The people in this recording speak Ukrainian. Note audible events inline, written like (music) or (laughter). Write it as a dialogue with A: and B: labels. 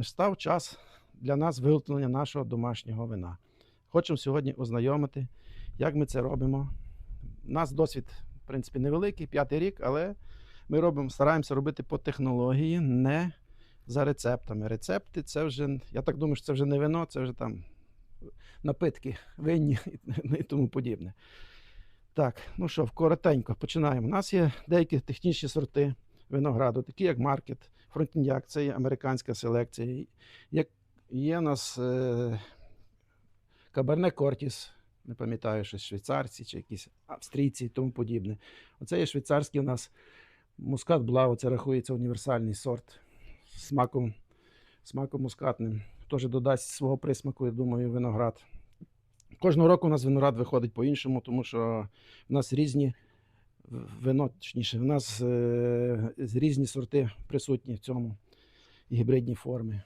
A: настав час для нас виготовлення нашого домашнього вина. Хочемо сьогодні ознайомити, як ми це робимо. У нас досвід, в принципі, невеликий, п'ятий рік, але ми робимо, стараємося робити по технології, не за рецептами. Рецепти це вже, я так думаю, що це вже не вино, це вже там напитки винні (laughs) і тому подібне. Так, ну що, коротенько починаємо. У нас є деякі технічні сорти винограду, такі як маркет, фронтіньяк, це є американська селекція. Як є у нас е, Каберне Кортіс, не пам'ятаю, щось швейцарці чи якісь австрійці і тому подібне. Оце є швейцарський у нас мускат Блау, це рахується універсальний сорт смаком, смаком мускатним. Теж додасть свого присмаку, я думаю, виноград. Кожного року у нас виноград виходить по-іншому, тому що в нас різні вино, точніше, в нас е, різні сорти присутні в цьому гібридній гібридні форми.